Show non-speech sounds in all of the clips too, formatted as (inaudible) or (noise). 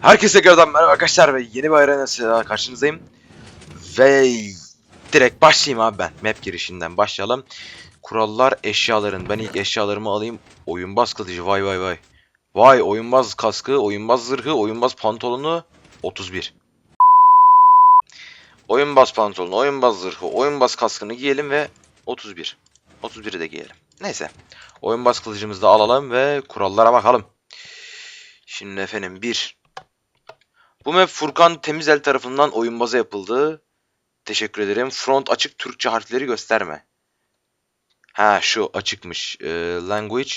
Herkese tekrardan merhaba arkadaşlar ve yeni bir arenasıyla karşınızdayım. Ve direkt başlayayım abi ben. Map girişinden başlayalım. Kurallar eşyaların. Ben ilk eşyalarımı alayım. Oyunbaz kılıcı vay vay vay. Vay oyunbaz kaskı, oyunbaz zırhı, oyunbaz pantolonu 31. Oyunbaz pantolonu, oyunbaz zırhı, oyunbaz kaskını giyelim ve 31. 31'i de giyelim. Neyse. Oyunbaz kılıcımızı da alalım ve kurallara bakalım. Şimdi efendim 1. Bu map Furkan Temizel tarafından oyunbaza yapıldı. Teşekkür ederim. Front açık Türkçe harfleri gösterme. Ha şu açıkmış. Ee, language.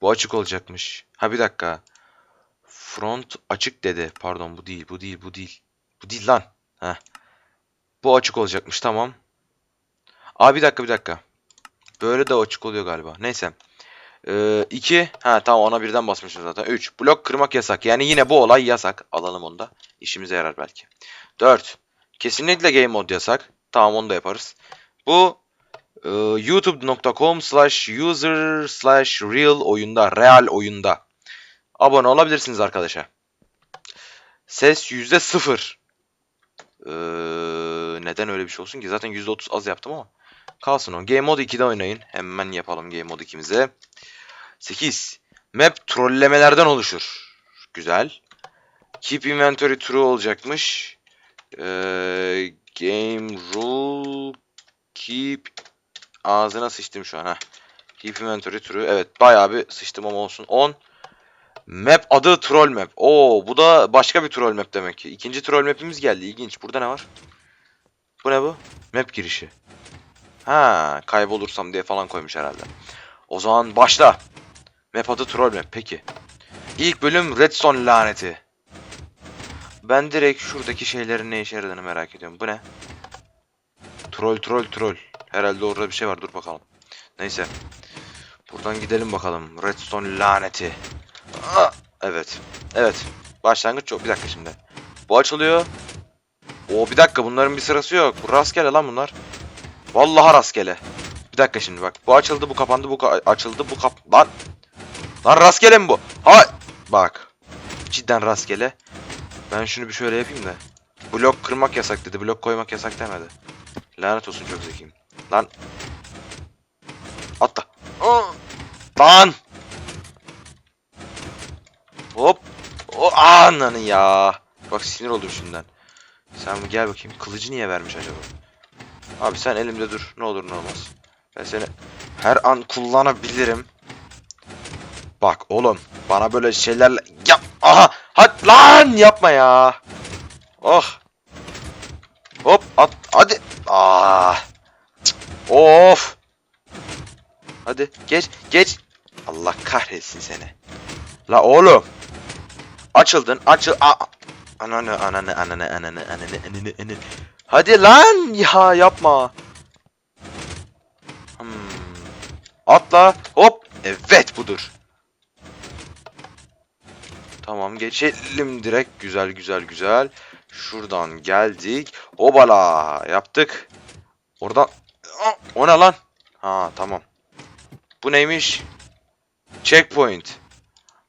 Bu açık olacakmış. Ha bir dakika. Front açık dedi. Pardon bu değil bu değil bu değil. Bu değil lan. Ha. Bu açık olacakmış tamam. Aa bir dakika bir dakika. Böyle de açık oluyor galiba. Neyse. 2. Ee, ha tamam ona birden basmışım zaten. 3. Blok kırmak yasak. Yani yine bu olay yasak. Alalım onu da. İşimize yarar belki. 4. Kesinlikle game mode yasak. Tamam onu da yaparız. Bu e, youtube.com slash user slash real oyunda. Real oyunda. Abone olabilirsiniz arkadaşa. Ses yüzde sıfır. Ee, neden öyle bir şey olsun ki? Zaten yüzde otuz az yaptım ama. Kalsın o. Game Mode 2'de oynayın. Hemen yapalım Game Mode 2'mize. 8. Map trollemelerden oluşur. Güzel. Keep inventory true olacakmış. Ee, game rule keep ağzına sıçtım şu an ha. Keep inventory true. Evet bayağı bir sıçtım ama olsun. 10. Map adı troll map. Oo bu da başka bir troll map demek ki. İkinci troll map'imiz geldi. İlginç. Burada ne var? Bu ne bu? Map girişi. Ha, kaybolursam diye falan koymuş herhalde. O zaman başla. Map adı troll map. Peki. İlk bölüm Redstone laneti. Ben direkt şuradaki şeylerin ne işe yaradığını merak ediyorum. Bu ne? Troll troll troll. Herhalde orada bir şey var. Dur bakalım. Neyse. Buradan gidelim bakalım. Redstone laneti. Aa, evet. Evet. Başlangıç çok. Bir dakika şimdi. Bu açılıyor. O bir dakika bunların bir sırası yok. Bu rastgele lan bunlar. Vallahi rastgele. Bir dakika şimdi bak. Bu açıldı, bu kapandı, bu ka- açıldı, bu kap... Lan! Lan rastgele mi bu? Hay! Bak. Cidden rastgele. Ben şunu bir şöyle yapayım da. Blok kırmak yasak dedi. Blok koymak yasak demedi. Lanet olsun çok zekiyim. Lan. Atla. Lan! Hop. O ananı ya. Bak sinir oldum şimdiden. Sen gel bakayım. Kılıcı niye vermiş acaba? Abi sen elimde dur. Ne olur ne olmaz. Ben seni her an kullanabilirim. Bak oğlum. Bana böyle şeylerle... Yap. Aha. Hadi lan yapma ya. Oh. Hop at. Hadi. Ah. Cık. Of. Hadi geç geç. Allah kahretsin seni. La oğlum. Açıldın. Açıl. Aa. Ananı ananı ananı ananı ananı ananı ananı. Hadi lan ya yapma. Hmm. Atla. Hop. Evet budur. Tamam geçelim direkt. Güzel güzel güzel. Şuradan geldik. Obala yaptık. Oradan. O ne lan? Ha tamam. Bu neymiş? Checkpoint.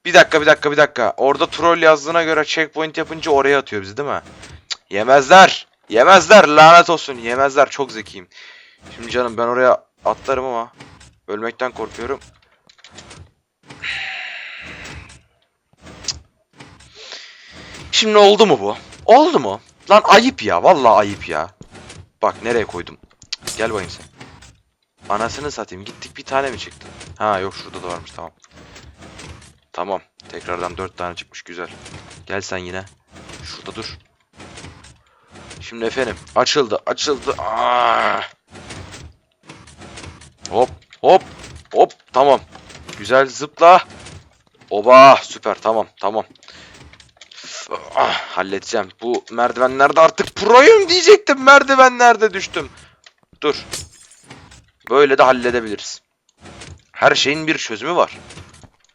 Bir dakika bir dakika bir dakika. Orada troll yazdığına göre checkpoint yapınca oraya atıyor bizi değil mi? Cık, yemezler. Yemezler lanet olsun yemezler çok zekiyim. Şimdi canım ben oraya atlarım ama ölmekten korkuyorum. Şimdi oldu mu bu? Oldu mu? Lan ayıp ya vallahi ayıp ya. Bak nereye koydum. Gel bakayım sen. Anasını satayım gittik bir tane mi çıktı? Ha yok şurada da varmış tamam. Tamam tekrardan dört tane çıkmış güzel. Gel sen yine. Şurada dur. Şimdi efendim açıldı açıldı. Aa! Hop hop hop tamam. Güzel zıpla. Oba süper tamam tamam. Ah, halledeceğim. Bu merdivenlerde artık proyum diyecektim. Merdivenlerde düştüm. Dur. Böyle de halledebiliriz. Her şeyin bir çözümü var.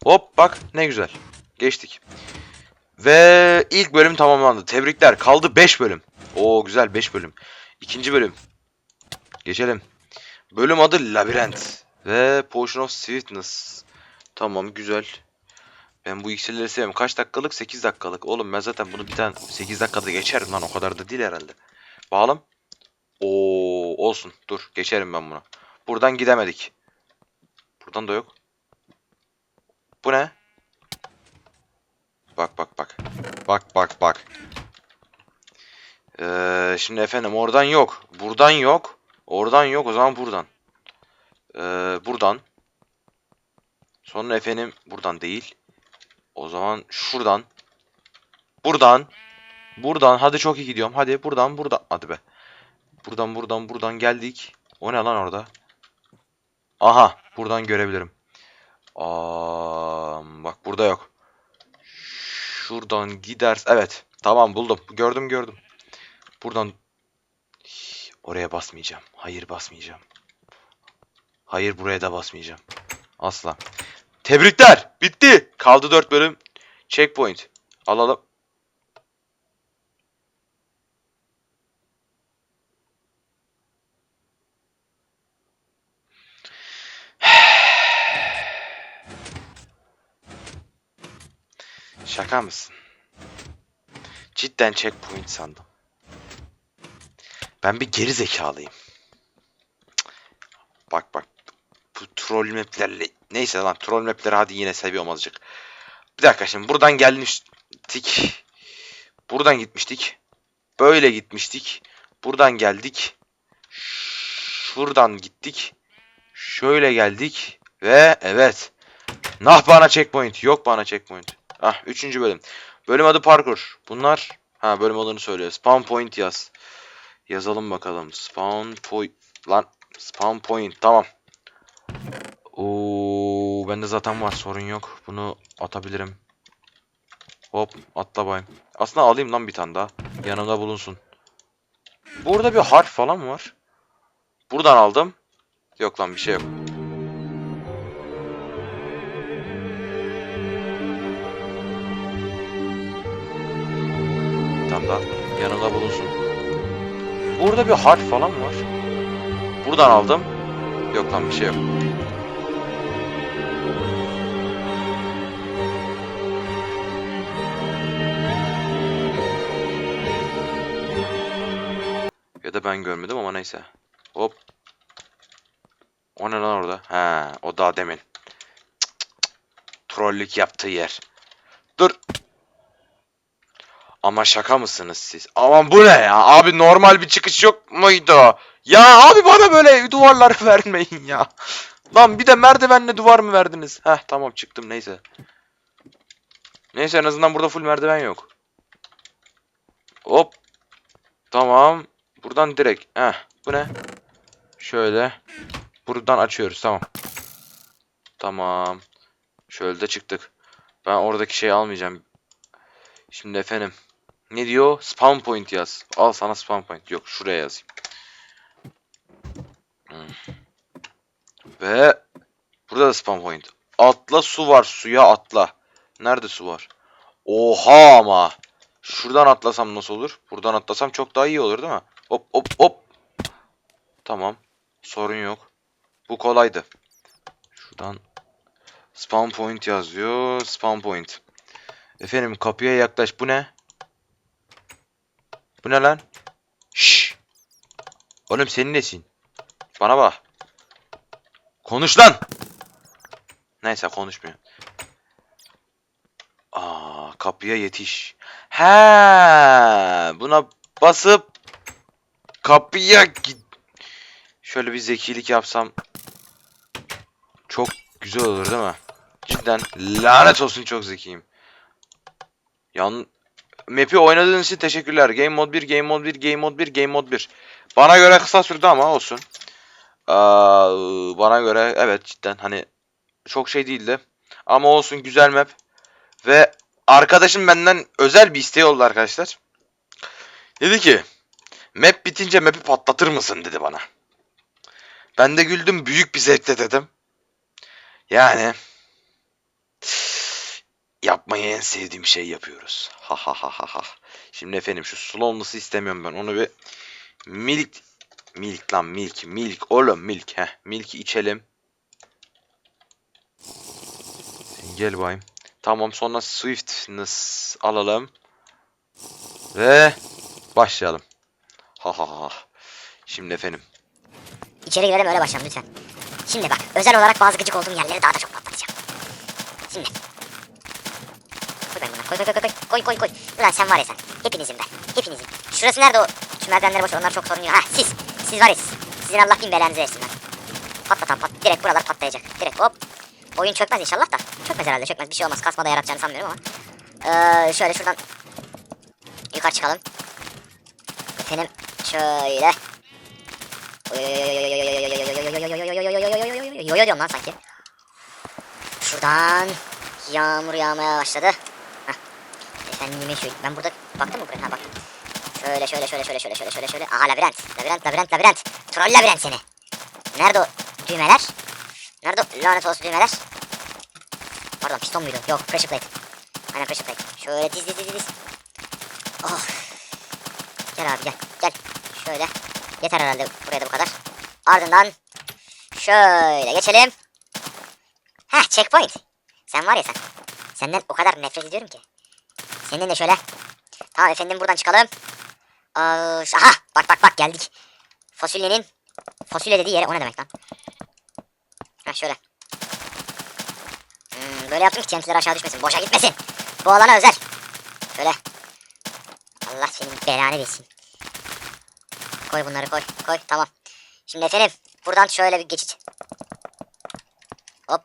Hop bak ne güzel. Geçtik. Ve ilk bölüm tamamlandı. Tebrikler. Kaldı 5 bölüm. Oo güzel 5 bölüm. İkinci bölüm. Geçelim. Bölüm adı Labirent. Ve Potion of Sweetness. Tamam güzel. Ben bu iksirleri seviyorum. Kaç dakikalık? 8 dakikalık. Oğlum ben zaten bunu bir tane 8 dakikada geçerim lan. O kadar da değil herhalde. Bağlam. Oo olsun. Dur. Geçerim ben buna. Buradan gidemedik. Buradan da yok. Bu ne? Bak bak bak. Bak bak bak. Ee, şimdi efendim oradan yok. Buradan yok. Oradan yok. O zaman buradan. Ee, buradan. Sonra efendim buradan değil. O zaman şuradan. Buradan. Buradan. Hadi çok iyi gidiyorum. Hadi buradan buradan. Hadi be. Buradan buradan buradan geldik. O ne lan orada? Aha. Buradan görebilirim. Aa, bak burada yok. Şuradan gider. Evet. Tamam buldum. Gördüm gördüm. Buradan oraya basmayacağım. Hayır basmayacağım. Hayır buraya da basmayacağım. Asla. Tebrikler. Bitti. Kaldı 4 bölüm. Checkpoint. Alalım. (sighs) Şaka mısın? Cidden checkpoint sandım. Ben bir geri zekalıyım. Bak bak. Bu troll maplerle... Neyse lan troll mapleri hadi yine seviyorum azıcık. Bir dakika şimdi buradan gelmiştik. Buradan gitmiştik. Böyle gitmiştik. Buradan geldik. Şuradan gittik. Şöyle geldik. Ve evet. Nah bana checkpoint. Yok bana checkpoint. Ah 3. bölüm. Bölüm adı parkur. Bunlar ha bölüm adını söylüyor. Spawn point yaz. Yazalım bakalım. Spawn point lan spawn point tamam. Oo bende zaten var sorun yok. Bunu atabilirim. Hop atla bayım. Aslında alayım lan bir tane daha. Yanımda bulunsun. Burada bir harf falan mı var? Buradan aldım. Yok lan bir şey yok. Tane daha. Yanımda bulunsun. Burada bir harf falan var? Buradan aldım. Yok lan bir şey yok. Ya da ben görmedim ama neyse. Hop. O ne lan orada? He, o daha demin. Cık, cık, cık. Trollük yaptığı yer. Dur. Ama şaka mısınız siz? Aman bu ne ya? Abi normal bir çıkış yok muydu? Ya abi bana böyle duvarlar (laughs) vermeyin ya. Lan bir de merdivenle duvar mı verdiniz? Heh tamam çıktım neyse. Neyse en azından burada full merdiven yok. Hop. Tamam. Buradan direkt. Heh bu ne? Şöyle. Buradan açıyoruz tamam. Tamam. Şöyle de çıktık. Ben oradaki şeyi almayacağım. Şimdi efendim. Ne diyor? Spawn point yaz. Al sana spawn point. Yok şuraya yazayım. Hmm. Ve burada da spawn point. Atla su var. Suya atla. Nerede su var? Oha ama. Şuradan atlasam nasıl olur? Buradan atlasam çok daha iyi olur değil mi? Hop hop hop. Tamam. Sorun yok. Bu kolaydı. Şuradan spawn point yazıyor. Spawn point. Efendim kapıya yaklaş. Bu ne? Bu ne lan? Şşş. Oğlum senin nesin? Bana bak. Konuş lan. Neyse konuşmuyor. Aa, kapıya yetiş. He, buna basıp kapıya git. Şöyle bir zekilik yapsam çok güzel olur değil mi? Cidden lanet olsun çok zekiyim. Yan Map'i oynadığınız için teşekkürler. Game Mode 1, Game Mode 1, Game Mode 1, Game Mode 1. Bana göre kısa sürdü ama olsun. Aa, bana göre evet cidden hani çok şey değildi. Ama olsun güzel map. Ve arkadaşım benden özel bir isteği oldu arkadaşlar. Dedi ki map bitince map'i patlatır mısın dedi bana. Ben de güldüm büyük bir zevkle dedim. Yani yapmayı en sevdiğim şey yapıyoruz. Ha ha ha ha ha. Şimdi efendim şu slowness'ı istemiyorum ben. Onu bir milk milk lan milk milk oğlum milk he. Milk'i içelim. Gel bayım. Tamam sonra Swiftness alalım. Ve başlayalım. Ha ha ha. Şimdi efendim. İçeri girelim öyle başlayalım lütfen. Şimdi bak özel olarak bazı gıcık olduğum yerleri daha da çok patlatacağım. Şimdi. Koy ben buna koy koy koy koy koy koy koy. Ulan sen var ya sen. Hepinizin ben. Hepinizin. Şurası nerede o? Şu merdivenleri boş onlar çok sorun yok. Ha siz. Siz var ya siz. Sizin Allah bin belanızı versin lan. Patlatan pat. Direkt buralar patlayacak. Direkt hop. Oyun çökmez inşallah da. Çökmez herhalde çökmez. Bir şey olmaz. Kasmada yaratacağını sanmıyorum ama. Ee, şöyle şuradan yukarı çıkalım. Efendim şöyle. Yoyo diyorum lan sanki. Şuradan yağmur yağmaya başladı. Heh. Efendime şu ben burada baktım mı buraya? Ha baktım. Şöyle şöyle şöyle şöyle şöyle şöyle şöyle şöyle. Aha labirent. Labirent labirent labirent. Troll labirent seni. Nerede o düğmeler? Nerede o lanet olsun düğmeler? Pardon piston muydu? Yok pressure plate. Aynen pressure plate. Şöyle diz diz diz diz. Oh. Gel abi gel gel. Şöyle. Yeter herhalde buraya da bu kadar. Ardından şöyle geçelim. Heh checkpoint. Sen var ya sen. Senden o kadar nefret ediyorum ki. Senin de şöyle. Tamam efendim buradan çıkalım. Ş- aha bak bak bak geldik. Fasulyenin fasulye dediği yere o ne demek lan? Heh şöyle. Hmm, böyle yaptım ki TNT'ler aşağı düşmesin. Boşa gitmesin. Bu alana özel. Şöyle. Allah senin belanı versin. Koy bunları koy. Koy tamam. Şimdi efendim buradan şöyle bir geçit. Hop.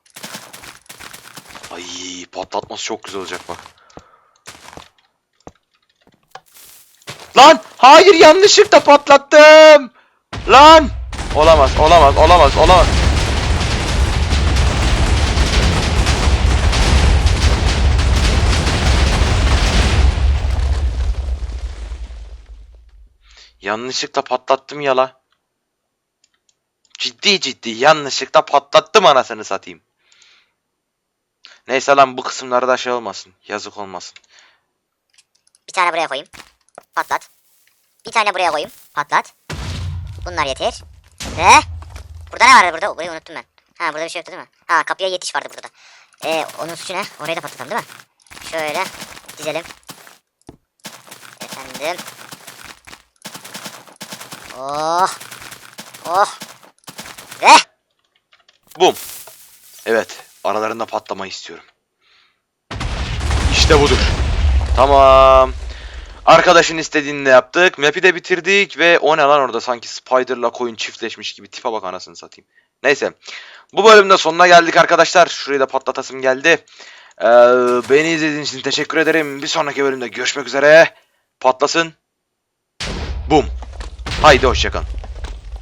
Ay patlatması çok güzel olacak bak. Lan hayır yanlışlıkla patlattım. Lan olamaz olamaz olamaz olamaz. Yanlışlıkla patlattım yala. Ciddi ciddi yanlışlıkla patlattım anasını satayım. Neyse lan bu kısımlarda şey olmasın. Yazık olmasın. Bir tane buraya koyayım. Patlat. Bir tane buraya koyayım. Patlat. Bunlar yeter. Ve burada ne vardı burada? Burayı unuttum ben. Ha burada bir şey yoktu değil mi? Ha kapıya yetiş vardı burada da. Ee, onun suçu ne? Orayı da patlatalım değil mi? Şöyle dizelim. Efendim. Oh. Oh. Ve Bum. Evet. Aralarında patlamayı istiyorum. İşte budur. Tamam. Arkadaşın istediğini de yaptık. Map'i de bitirdik ve o ne lan orada sanki Spider'la koyun çiftleşmiş gibi. Tipe bak anasını satayım. Neyse. Bu bölümde sonuna geldik arkadaşlar. Şurayı da patlatasım geldi. Ee, beni izlediğiniz için teşekkür ederim. Bir sonraki bölümde görüşmek üzere. Patlasın. Bum. Haydi hoşçakalın.